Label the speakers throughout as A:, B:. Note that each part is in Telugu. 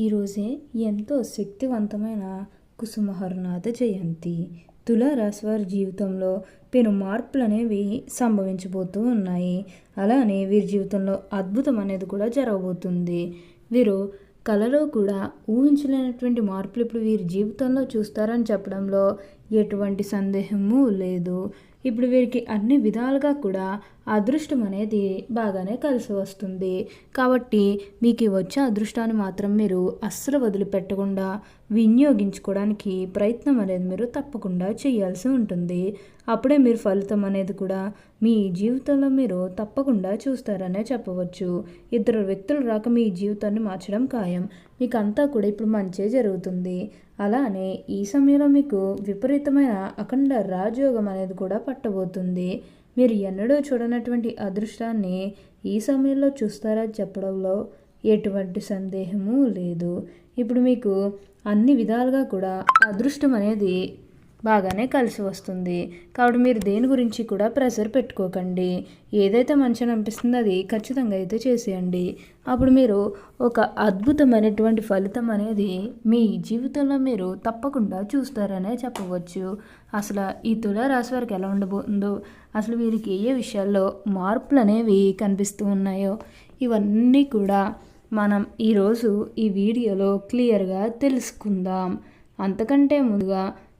A: ఈరోజే ఎంతో శక్తివంతమైన కుసుమహరునాథ జయంతి. తులారాశి వారి జీవితంలో పెను మార్పులు అనేవి సంభవించబోతూ ఉన్నాయి. అలానే వీరి జీవితంలో అద్భుతం అనేది కూడా జరగబోతుంది. వీరు కళలో కూడా ఊహించలేనటువంటి మార్పులు ఇప్పుడు వీరి జీవితంలో చూస్తారని చెప్పడంలో ఎటువంటి సందేహము లేదు. ఇప్పుడు వీరికి అన్ని విధాలుగా కూడా అదృష్టం అనేది బాగానే కలిసి వస్తుంది. కాబట్టి మీకు వచ్చే అదృష్టాన్ని మాత్రం మీరు అస్సలు వదిలిపెట్టకుండా వినియోగించుకోవడానికి ప్రయత్నం అనేది మీరు తప్పకుండా చేయాల్సి ఉంటుంది. అప్పుడే మీరు ఫలితం అనేది కూడా మీ జీవితంలో మీరు తప్పకుండా చూస్తారనే చెప్పవచ్చు. ఇద్దరు వ్యక్తులు రాక మీ జీవితాన్ని మార్చడం ఖాయం. మీకు అంతా కూడా ఇప్పుడు మంచే జరుగుతుంది. అలానే ఈ సమయంలో మీకు విపరీతమైన అఖండ రాజయోగం అనేది కూడా పట్టబోతుంది. మీరు ఎన్నడూ చూడనటువంటి అదృష్టాన్ని ఈ సమయంలో చూస్తారా చెప్పడంలో ఎటువంటి సందేహము లేదు. ఇప్పుడు మీకు అన్ని విధాలుగా కూడా అదృష్టం అనేది బాగానే కలిసి వస్తుంది. కాబట్టి మీరు దేని గురించి కూడా ప్రెషర్ పెట్టుకోకండి. ఏదైతే మంచిగా అనిపిస్తుందో అది ఖచ్చితంగా అయితే చేసేయండి. అప్పుడు మీరు ఒక అద్భుతమైనటువంటి ఫలితం అనేది మీ జీవితంలో మీరు తప్పకుండా చూస్తారనే చెప్పవచ్చు. అసలు ఈ తులారాశి వారికి ఎలా ఉండబోతుందో అసలు వీరికి ఏ విషయాల్లో మార్పులు అనేవి కనిపిస్తూ ఉన్నాయో ఇవన్నీ కూడా మనం ఈరోజు ఈ వీడియోలో క్లియర్గా తెలుసుకుందాం. అంతకంటే ముందుగా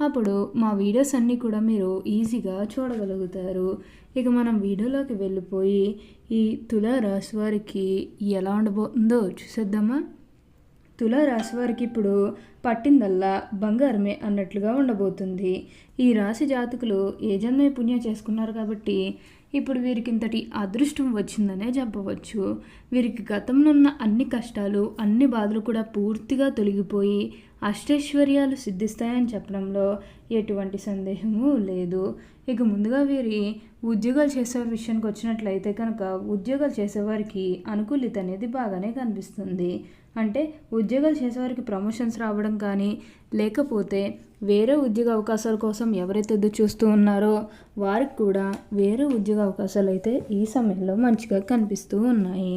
A: అప్పుడు మా వీడియోస్ అన్నీ కూడా మీరు ఈజీగా చూడగలుగుతారు. ఇక మనం వీడియోలోకి వెళ్ళిపోయి ఈ తులారాశి వారికి ఎలా ఉండబోతుందో చూసేద్దామా? తులారాశి వారికి ఇప్పుడు పట్టిందల్లా బంగారమే అన్నట్లుగా ఉండబోతుంది. ఈ రాశి జాతకులు ఏ జన్మే పుణ్యం చేసుకున్నారు కాబట్టి ఇప్పుడు వీరికి ఇంతటి అదృష్టం వచ్చిందనే చెప్పవచ్చు. వీరికి గతంలో ఉన్న అన్ని కష్టాలు అన్ని బాధలు కూడా పూర్తిగా తొలగిపోయి అష్టైశ్వర్యాలు సిద్ధిస్తాయని చెప్పడంలో ఎటువంటి సందేహము లేదు. ఇక ముందుగా వీరి ఉద్యోగాలు చేసే విషయానికి వచ్చినట్లయితే కనుక ఉద్యోగాలు చేసేవారికి అనుకూలిత అనేది బాగానే కనిపిస్తుంది. అంటే ఉద్యోగాలు చేసేవారికి ప్రమోషన్స్ రావడం కానీ లేకపోతే వేరే ఉద్యోగ అవకాశాల కోసం ఎవరైతే ఎదురు చూస్తూ ఉన్నారో వారికి కూడా వేరే ఉద్యోగ అవకాశాలు అయితే ఈ సమయంలో మంచిగా కనిపిస్తూ ఉన్నాయి.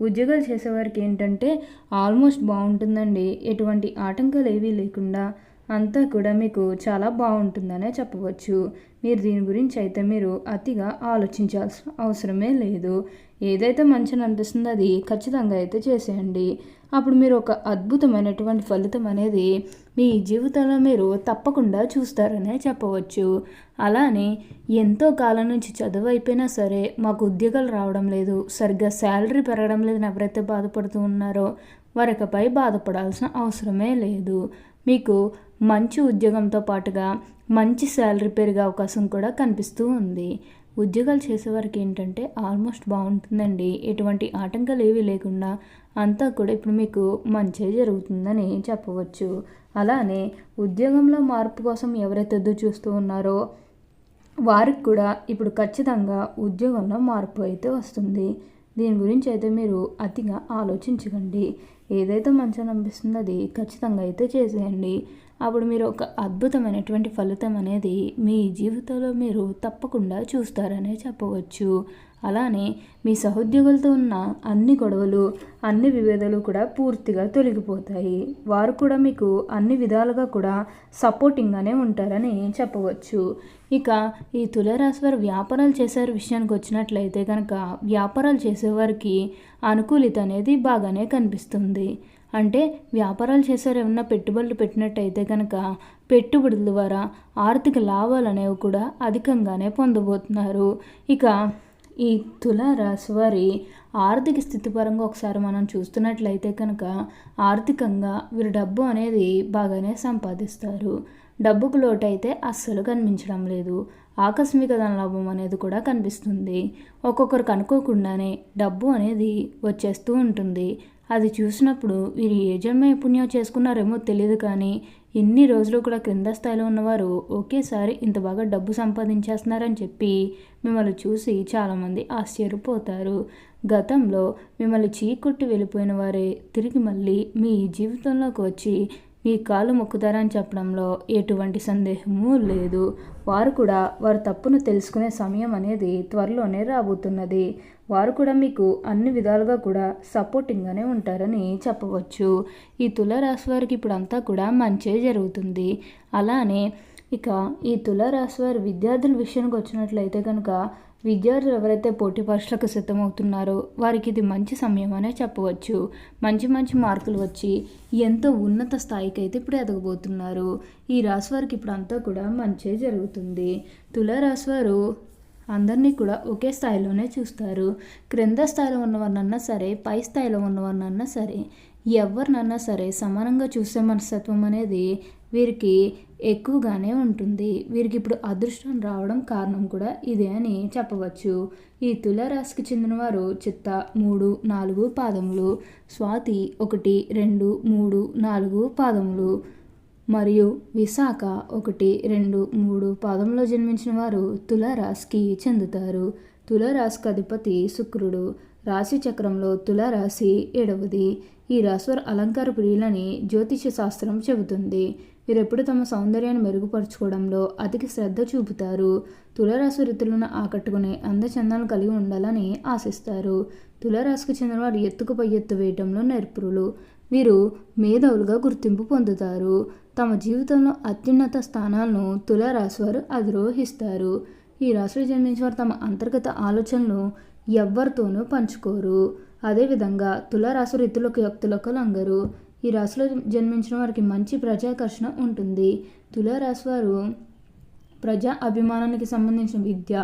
A: ఉద్యోగాలు చేసేవారికి ఏంటంటే ఆల్మోస్ట్ బాగుంటుందండి. ఎటువంటి ఆటంకాలు ఏవీ లేకుండా అంతా కూడా మీకు చాలా బాగుంటుందనే చెప్పవచ్చు. మీరు దీని గురించి అయితే మీరు అతిగా ఆలోచించాల్సిన అవసరమే లేదు. ఏదైతే మంచిని అనిపిస్తుందో అది ఖచ్చితంగా అయితే చేసేయండి. అప్పుడు మీరు ఒక అద్భుతమైనటువంటి ఫలితం అనేది మీ జీవితంలో మీరు తప్పకుండా చూస్తారనే చెప్పవచ్చు. అలానే ఎంతో కాలం నుంచి చదువు అయిపోయినా సరే మాకు ఉద్యోగాలు రావడం లేదు. సరిగ్గా శాలరీ పెరగడం లేదని ఎవరైతే బాధపడుతూ ఉన్నారో వారికపై బాధపడాల్సిన అవసరమే లేదు. మీకు మంచి ఉద్యోగంతో పాటుగా మంచి శాలరీ పెరిగే అవకాశం కూడా కనిపిస్తూ ఉంది. ఉద్యోగాలు చేసేవారికి ఏంటంటే ఆల్మోస్ట్ బాగుంటుందండి. ఎటువంటి ఆటంకాలు ఏవి లేకుండా అంతా కూడా ఇప్పుడు మీకు మంచి జరుగుతుందని చెప్పవచ్చు. అలానే ఉద్యోగంలో మార్పు కోసం ఎవరైతే ఎదురు చూస్తూ ఉన్నారో వారికి కూడా ఇప్పుడు ఖచ్చితంగా ఉద్యోగంలో మార్పు అయితే వస్తుంది. దీని గురించి అయితే మీరు అతిగా ఆలోచించకండి. ఏదైతే మంచిగా అనిపిస్తుందో అది ఖచ్చితంగా అయితే చేసేయండి. అప్పుడు మీరు ఒక అద్భుతమైనటువంటి ఫలితం అనేది మీ జీవితంలో మీరు తప్పకుండా చూస్తారనే చెప్పవచ్చు. అలానే మీ సహోద్యోగులతో ఉన్న అన్ని గొడవలు అన్ని విభేదాలు కూడా పూర్తిగా తొలగిపోతాయి. వారు కూడా మీకు అన్ని విధాలుగా కూడా సపోర్టింగ్గానే ఉంటారని చెప్పవచ్చు. ఇక ఈ తులారాశి వారు వ్యాపారాలు చేసే విషయానికి వచ్చినట్లయితే కనుక వ్యాపారాలు చేసేవారికి అనుకూలిత అనేది బాగానే కనిపిస్తుంది. అంటే వ్యాపారాలు చేసేవారు ఏమన్నా పెట్టుబడులు పెట్టినట్టయితే కనుక పెట్టుబడుల ద్వారా ఆర్థిక లాభాలు అనేవి కూడా అధికంగానే పొందబోతున్నారు. ఇక ఈ తులారాశి వారి ఆర్థిక స్థితి పరంగా ఒకసారి మనం చూస్తున్నట్లయితే కనుక ఆర్థికంగా వీరు డబ్బు అనేది బాగానే సంపాదిస్తారు. డబ్బుకు లోటు అయితే అస్సలు కనిపించడం లేదు. ఆకస్మిక ధనలాభం అనేది కూడా కనిపిస్తుంది. ఒక్కొక్కరికి అనుకోకుండానే డబ్బు అనేది వచ్చేస్తూ ఉంటుంది. అది చూసినప్పుడు వీరు ఏ జన్మ పుణ్యం చేసుకున్నారేమో తెలియదు కానీ ఎన్ని రోజులు కూడా క్రింద స్థాయిలో ఉన్నవారు ఒకేసారి ఇంత బాగా డబ్బు సంపాదించేస్తున్నారని చెప్పి మిమ్మల్ని చూసి చాలామంది ఆశ్చర్యపోతారు. గతంలో మిమ్మల్ని చీకొట్టి వెళ్ళిపోయిన వారే తిరిగి మళ్ళీ మీ జీవితంలోకి వచ్చి మీ కాలు మొక్కుతారని చెప్పడంలో ఎటువంటి సందేహము లేదు. వారు కూడా వారు తప్పును తెలుసుకునే సమయం అనేది త్వరలోనే రాబోతున్నది. వారు కూడా మీకు అన్ని విధాలుగా కూడా సపోర్టింగ్గానే ఉంటారని చెప్పవచ్చు. ఈ తులారాశి వారికి ఇప్పుడు అంతా కూడా మంచే జరుగుతుంది. అలానే ఇక ఈ తులారాశి వారి విద్యార్థుల విషయానికి వచ్చినట్లయితే కనుక విద్యార్థులు ఎవరైతే పోటీ పరీక్షలకు సిద్ధమవుతున్నారో వారికి ఇది మంచి సమయం అనే చెప్పవచ్చు. మంచి మంచి మార్కులు వచ్చి ఎంతో ఉన్నత స్థాయికి అయితే ఇప్పుడు ఎదగబోతున్నారు. ఈ రాశి వారికి ఇప్పుడు అంతా కూడా మంచే జరుగుతుంది. తులారాశి వారు అందరినీ కూడా ఒకే స్థాయిలోనే చూస్తారు. క్రింద స్థాయిలో ఉన్నవారినన్నా సరే పై స్థాయిలో ఉన్నవారినన్నా సరే ఎవరినన్నా సరే సమానంగా చూసే మనస్తత్వం అనేది వీరికి ఎక్కువగానే ఉంటుంది. వీరికి ఇప్పుడు అదృష్టం రావడం కారణం కూడా ఇదే అని చెప్పవచ్చు. ఈ తులారాశికి చెందినవారు చిత్త మూడు నాలుగు పాదములు స్వాతి ఒకటి రెండు మూడు నాలుగు పాదములు మరియు విశాఖ ఒకటి రెండు మూడు పాదంలో జన్మించిన వారు తులారాశికి చెందుతారు. తులారాశికి అధిపతి శుక్రుడు. రాశి చక్రంలో తులారాశి ఏడవది. ఈ రాశివారి అలంకార ప్రియులని జ్యోతిష శాస్త్రం చెబుతుంది. వీరెప్పుడు తమ సౌందర్యాన్ని మెరుగుపరచుకోవడంలో అతికి శ్రద్ధ చూపుతారు. తులరాశి రీతులను ఆకట్టుకునే అందచందాలు కలిగి ఉండాలని ఆశిస్తారు. తులరాశికి చెందిన వారు ఎత్తుకు పై ఎత్తు వేయటంలో నేర్పురులు. వీరు మేధావులుగా గుర్తింపు పొందుతారు. తమ జీవితంలో అత్యున్నత స్థానాలను తులారాశి వారు అధిరోహిస్తారు. ఈ రాశిలో జన్మించిన వారు తమ అంతర్గత ఆలోచనలు ఎవ్వరితోనూ పంచుకోరు. అదేవిధంగా తులారాశి రీతులకు వ్యక్తులకు లంగరు ఈ రాశిలో జన్మించిన వారికి మంచి ప్రజాకర్షణ ఉంటుంది. తులారాశి వారు ప్రజా అభిమానానికి సంబంధించిన విద్య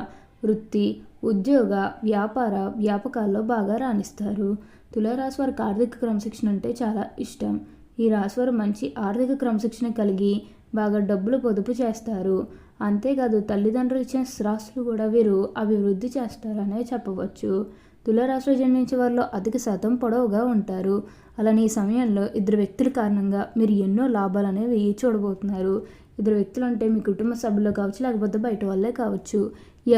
A: వృత్తి ఉద్యోగ వ్యాపార వ్యాపకాల్లో బాగా రాణిస్తారు. తులారాశి వారికి ఆర్థిక క్రమశిక్షణ అంటే చాలా ఇష్టం. ఈ రాశివారు మంచి ఆర్థిక క్రమశిక్షణ కలిగి బాగా డబ్బులు పొదుపు చేస్తారు. అంతేకాదు తల్లిదండ్రులు ఇచ్చిన స్థిరాస్తులు కూడా వీరు అభివృద్ధి చేస్తారనే చెప్పవచ్చు. తులారాశిలో జన్మించే వారిలో అధిక శాతం పొడవుగా ఉంటారు. అలానే ఈ సమయంలో ఇద్దరు వ్యక్తుల కారణంగా మీరు ఎన్నో లాభాలు అనేవి చూడబోతున్నారు ఇద్దరు వ్యక్తులు అంటే మీ కుటుంబ సభ్యులు కావచ్చు లేకపోతే బయట వాళ్ళే కావచ్చు.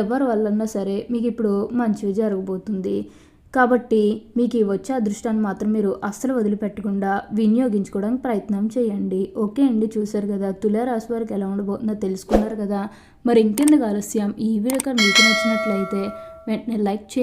A: ఎవరి వల్లన్నా సరే మీకు ఇప్పుడు మంచివి జరగబోతుంది. కాబట్టి మీకు ఈ వచ్చే అదృష్టాన్ని మాత్రం మీరు అస్సలు వదిలిపెట్టకుండా వినియోగించుకోవడానికి ప్రయత్నం చేయండి. ఓకే అండి చూశారు కదా తులారాశి వారికి ఎలా ఉండబోతుందో తెలుసుకున్నారు కదా. మరి ఇంకెందుకు ఆలస్యం? ఈ వీడియో మీకు నచ్చినట్లయితే వెంటనే లైక్ చే